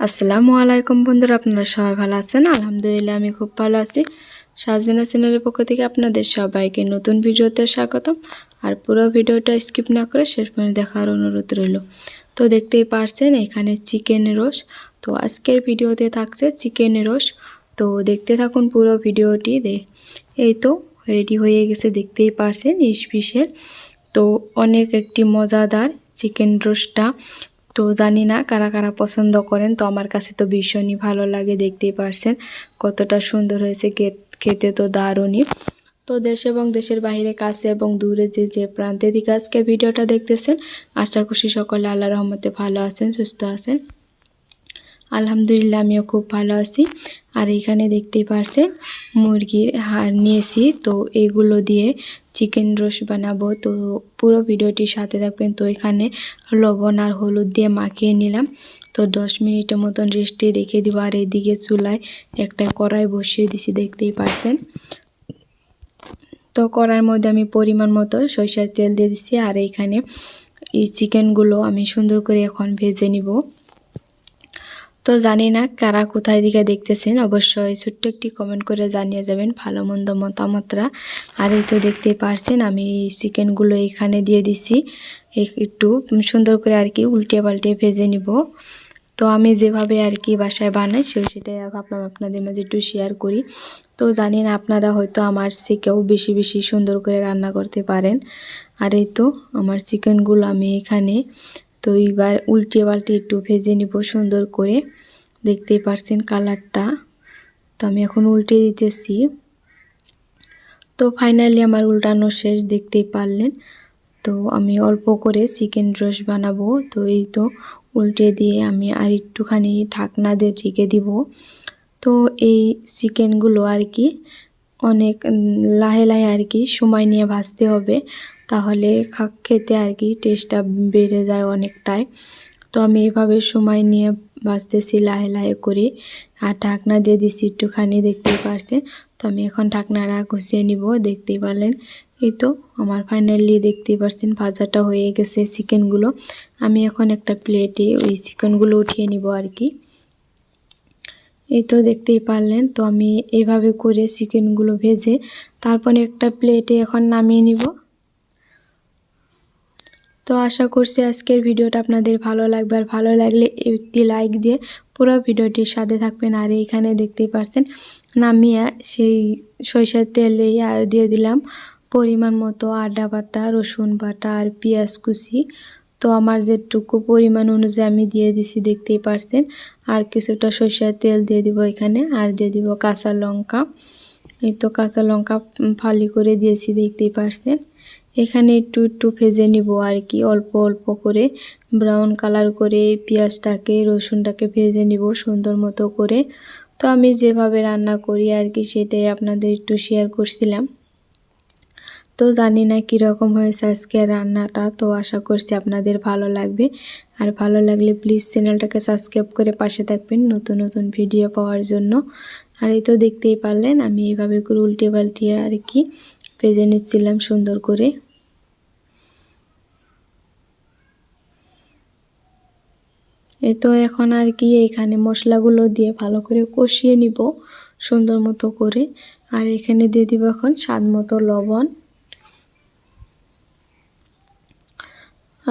আসসালামু আলাইকুম বন্ধুরা, আপনারা সবাই ভালো আছেন? আলহামদুলিল্লাহ, আমি খুব ভালো আছি। সাজিনা চ্যানেলের পক্ষ থেকে আপনাদের সবাইকে নতুন ভিডিওতে স্বাগতম। আর পুরো ভিডিওটা স্কিপ না করে শেষ পর্যন্ত দেখার অনুরোধ রইল। তো দেখতেই পারছেন, এখানে চিকেন রোস তো আজকের ভিডিওতে থাকছে চিকেন রোস তো দেখতে থাকুন পুরো ভিডিওটি। এই তো রেডি হয়ে গেছে, দেখতেই পারছেন ইসপিসের। তো অনেক একটি মজাদার চিকেন রোস্টটা তো জানি না কারা কারা পছন্দ করেন, তো আমার কাছে তো ভীষণই ভালো লাগে, দেখতেই পারছেন কতটা সুন্দর হয়েছে খেতে তো দারুণই। তো দেশ এবং দেশের বাহিরে কাছে এবং দূরে যে যে প্রান্তে দিকে আজকে ভিডিওটা দেখতেছেন, আশা খুশি সকলে আল্লাহ রহমতে ভালো আছেন, সুস্থ আছেন। আলহামদুলিল্লাহ, আমিও খুব ভালো আছি। আর এখানে দেখতেই পারছেন, মুরগির হাড় নিয়েছি। তো এগুলো দিয়ে চিকেন রোস্ট বানাবো। তো পুরো ভিডিওটির সাথে থাকবেন। তো এখানে লবণ আর হলুদ দিয়ে মাখিয়ে নিলাম। তো দশ মিনিটের মতন রেস্টে রেখে দিব। আর এদিকে চুলায় একটা কড়াই বসিয়ে দিছি, দেখতেই পারছেন। তো কড়ার মধ্যে আমি পরিমাণ মতো সরিষার তেল দিয়ে দিছি। আর এইখানে এই চিকেনগুলো আমি সুন্দর করে এখন ভেজে নিব। তো জানি না কারা কোথায় দিকে দেখতেছেন, অবশ্যই ছোট্ট একটি কমেন্ট করে জানিয়ে যাবেন ভালো মন্দ মতামতরা। আর এই তো দেখতে পারছেন, আমি চিকেনগুলো এখানে দিয়ে দিছি। একটু সুন্দর করে আর কি উল্টে পাল্টে ভেজে নিব। তো আমি যেভাবে আর কি বাসায় বানাই, সে সেটাই ভাবলাম আপনাদের মাঝে একটু শেয়ার করি। তো জানি না আপনারা হয়তো আমার শিখেও বেশি বেশি সুন্দর করে রান্না করতে পারেন। আর এই তো আমার চিকেনগুলো আমি এখানে তো এইবার উল্টে পাল্টে একটু ভেজে নিব সুন্দর করে। দেখতেই পারছেন কালারটা। তো আমি এখন উল্টে দিতেছি। তো ফাইনালি আমার উল্টানো শেষ, দেখতেই পারলেন। তো আমি অল্প করে চিকেন রস বানাবো। তো এই তো উল্টে দিয়ে আমি আর একটুখানি ঢাকনা দিয়ে ঢেকে দিব। তো এই চিকেনগুলো আর কি অনেক লাহে লাহে আর কি সময় নিয়ে ভাজতে হবে। তাহলে খেতে আর কি টেস্টটা বেড়ে যায় অনেকটাই। তো আমি এভাবে সময় নিয়ে ভাজতেছি লাহে লাহে করে। আর ঢাকনা দিয়ে দিছি একটুখানি, দেখতেই পারছেন? তো আমি এখন ঢাকনাটা ঘুষিয়ে নিব, দেখতেই পারলেন? এই তো আমার ফাইনালি দেখতেই পারছেন ভাজাটা হয়ে গেছে চিকেনগুলো আমি এখন একটা প্লেটে ওই চিকেনগুলো উঠিয়ে নিব আর কি। এই তো দেখতেই পারলেন। তো আমি এভাবে করে চিকেনগুলো ভেজে তারপরে একটা প্লেটে এখন নামিয়ে নিব। তো আশা করছি আজকের ভিডিওটা আপনাদের ভালো লাগবে। আর ভালো লাগলে একটি লাইক দিয়ে পুরো ভিডিওটির সাথে থাকবেন। আর এইখানে দেখতেই পারছেন, নামিয়ে সেই সরিষার তেলে আর দিয়ে দিলাম পরিমাণ মতো আদা বাটা, রসুন বাটা আর পেঁয়াজ কুচি। তো আমার যেটুকু পরিমাণ অনুযায়ী আমি দিয়ে দিছি, দেখতেই পারছেন। আর কিছুটা সরিষার তেল দিয়ে দিব এখানে, আর দিয়ে দিব কাঁচা লঙ্কা। এই তো কাঁচা লঙ্কা ফালি করে দিয়েছি, দেখতেই পারছেন। এখানে একটু একটু ভেজে নিব আর কি, অল্প অল্প করে ব্রাউন কালার করে পেঁয়াজটাকে, রসুনটাকে ভেজে নিব সুন্দর মতো করে। তো আমি যেভাবে রান্না করি আর কি, সেটাই আপনাদের একটু শেয়ার করছিলাম। তো জানি না কীরকম হয়েছে আজকে রান্নাটা, তো আশা করছি আপনাদের ভালো লাগবে। আর ভালো লাগলে প্লিজ চ্যানেলটাকে সাবস্ক্রাইব করে পাশে থাকবেন নতুন নতুন ভিডিও পাওয়ার জন্য। আর এই তো দেখতেই পারলেন, আমি এইভাবে করে উল্টে পাল্টিয়ে আর কি ভেজে নিচ্ছিলাম সুন্দর করে। এই তো এখন আর কি এইখানে মশলাগুলো দিয়ে ভালো করে কষিয়ে নিব সুন্দর মতো করে। আর এখানে দিয়ে দিব এখন স্বাদ মতো লবণ।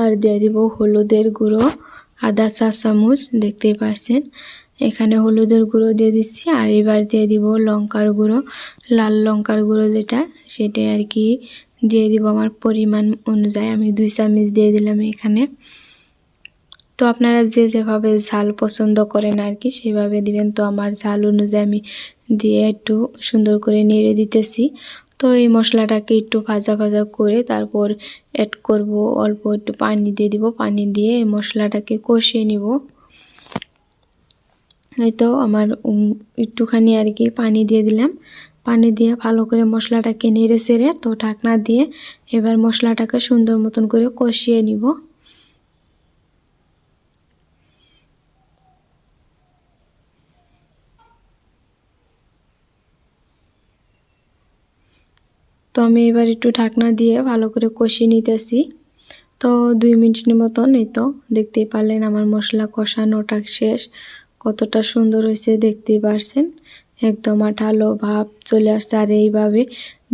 আর দিয়ে দিব হলুদের গুঁড়ো, আদা চা চামচ, দেখতেই পাচ্ছেন। এখানে হলুদের গুঁড়ো দিয়ে দিচ্ছি, আর এবার দিয়ে দিব লঙ্কার গুঁড়ো, লাল লঙ্কার গুঁড়ো যেটা, সেটাই আর কি দিয়ে দিব আমার পরিমাণ অনুযায়ী। আমি দুই চামচ দিয়ে দিলাম এখানে। তো আপনারা যে যেভাবে ঝাল পছন্দ করেন আর কি, সেভাবে দিবেন। তো আমার ঝাল অনুযায়ী আমি দিয়ে একটু সুন্দর করে নেড়ে দিতেছি। তো এই মশলাটাকে একটু ভাজা ভাজা করে তারপর অ্যাড করব অল্প একটু পানি দিয়ে দিব। পানি দিয়ে এই মশলাটাকে কষিয়ে নিব। এই তো আমার একটুখানি আর কি পানি দিয়ে দিলাম। পানি দিয়ে ভালো করে মশলাটাকে নেড়ে সেড়ে তো ঢাকনা দিয়ে এবার মশলাটাকে সুন্দর মতন করে কষিয়ে নিব। তো আমি এবার একটু ঢাকনা দিয়ে ভালো করে কষিয়ে নিতেছি। তো দুই মিনিটের মতন এই তো, দেখতেই পারলেন আমার মশলা কষানোটা শেষ। কতটা সুন্দর হয়েছে, দেখতেই পারছেন। একদম আঠালো ভাব চলে আসছে। আর এইভাবে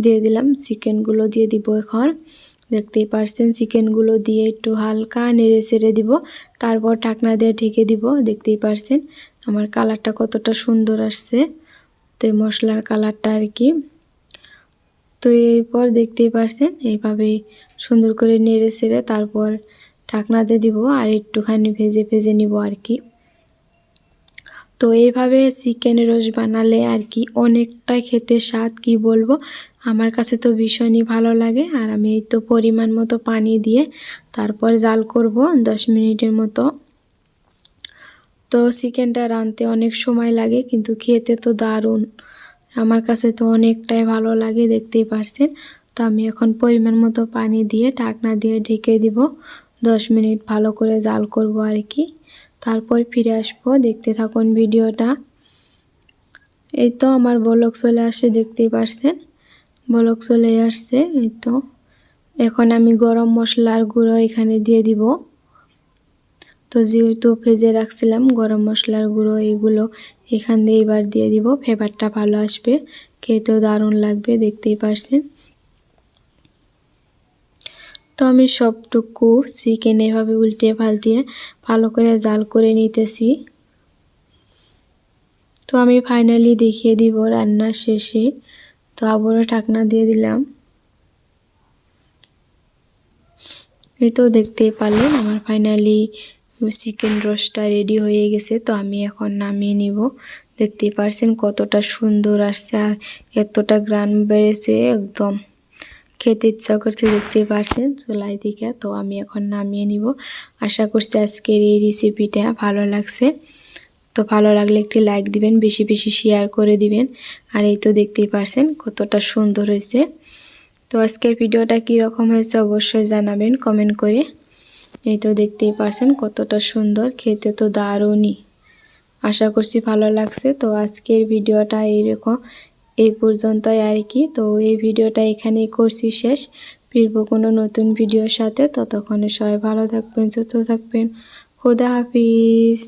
দিয়ে দিলাম, চিকেনগুলো দিয়ে দিব এখন। দেখতেই পারছেন, চিকেনগুলো দিয়ে একটু হালকা নেড়ে ছেড়ে দিব। তারপর ঢাকনা দিয়ে ঢেকে দিব, দেখতেই পারছেন। আমার কালারটা কতটা সুন্দর আসছে। তো মশলার কালারটা আর কি। তো এরপর দেখতেই পারছেন, এইভাবে সুন্দর করে নেড়ে ছেড়ে তারপর ঢাকনা দিয়ে দিব আর একটুখানি ভেজে ভেজে নিব আর কি। তো এইভাবে চিকেন রোজ বানালে আর কি অনেকটা খেতে স্বাদ, কি বলব? আমার কাছে তো ভীষণই ভালো লাগে আর আমি এই তো পরিমাণ মতো পানি দিয়ে তারপর জাল করব দশ মিনিটের মতো। তো চিকেনটা রাঁধতে অনেক সময় লাগে কিন্তু খেতে তো দারুণ। আমার কাছে তো অনেকটাই ভালো লাগে, দেখতেই পারছেন। তো আমি এখন পরিমাণ মতো পানি দিয়ে ঢাকনা দিয়ে ঢেকে দিব। দশ মিনিট ভালো করে জাল করব আর কি। তারপর ফিরে আসব, দেখতে থাকুন ভিডিওটা। এই তো আমার বলক চলে আসছে দেখতেই পারছেন। বলক চলে আসছে, এই তো। এখন আমি গরম মশলার গুঁড়ো এখানে দিয়ে দিব। তো যেহেতু ভেজে রাখছিলাম, গরম মশলার গুঁড়ো এগুলো এখান দিয়ে এবার দিয়ে দিব। ফ্লেভারটা ভালো আসবে, খেতেও দারুণ লাগবে, দেখতেই পারছেন। তো আমি সবটুকু চিকেন এভাবে উল্টে পাল্টিয়ে ভালো করে জাল করে নিতেছি। তো আমি ফাইনালি দেখিয়ে দিব রান্নার শেষে। তো আবারও ঢাকনা দিয়ে দিলাম। এই তো দেখতেই পারলেন, আমার ফাইনালি চিকেন রোস্টটা রেডি হয়ে গেছে, তো আমি এখন নামিয়ে নিব। দেখতেই পারছেন কতটা সুন্দর আসছে আর এতটা গ্রান বেড়েছে, একদম খেতে ইচ্ছা করছে দেখতে পারছেন চুলাই দিকে, তো আমি এখন নামিয়ে নিব। আশা করছি আজকের এই রেসিপিটা ভালো লাগছে। তো ভালো লাগলে একটি লাইক দিবেন, বেশি বেশি শেয়ার করে দিবেন। আর এই তো দেখতেই পারছেন কতটা সুন্দর হয়েছে। তো আজকের ভিডিওটা কীরকম হয়েছে অবশ্যই জানাবেন কমেন্ট করে এই তো দেখতেই পারছেন কতটা সুন্দর, খেতে তো দারুণই। আশা করছি ভালো লাগছে। তো আজকের ভিডিওটা এইরকম, এই পর্যন্তই আর কি। তো এই ভিডিওটা এখানেই করছি শেষ। ফিরবো কোনো নতুন ভিডিওর সাথে। ততক্ষণে সবাই ভালো থাকবেন, সুস্থ থাকবেন। খুদা হাফিজ।